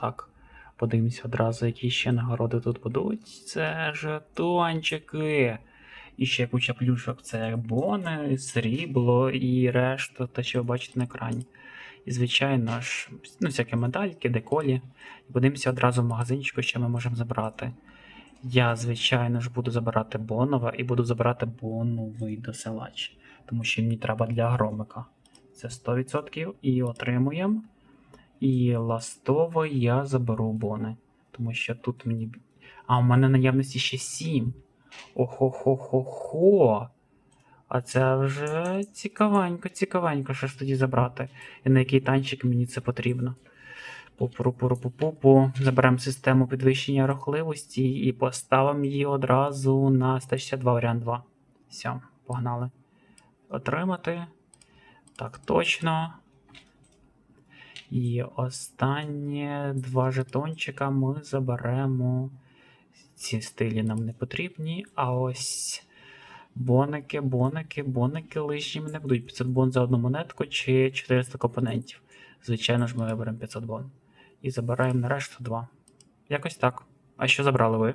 так. Подивимося одразу, які ще нагороди тут будуть. Це жетончики. І ще куча плюшок. Це бони, срібло і решта, те, що ви бачите на екрані. І, звичайно ж, ну, всякі медальки, деколі. І подивимося одразу в магазинчику, що ми можемо забрати. Я, звичайно ж, буду забирати бонова і буду забирати боновий досилач. Тому що мені треба для громика. Це 100% і отримуємо. І ластово я заберу бони. Тому що тут мені. А, у мене наявності ще 7. Охо-хо-хо-хо. А це вже цікавенько, цікавенько, що ж тоді забрати. І на який танчик мені це потрібно. Пу-пу-пу-пу-пу. Заберемо систему підвищення рухливості і поставимо її одразу на 162 варіант 2. Все, погнали. Отримати. Так, точно. І останнє два жетончика ми заберемо. Ці стилі нам не потрібні. А ось боники, боники, боники лишніми не будуть. 500 бон за одну монетку чи 400 компонентів. Звичайно ж, ми виберемо 500 бон. І забираємо на решту 2. Якось так. А що забрали ви?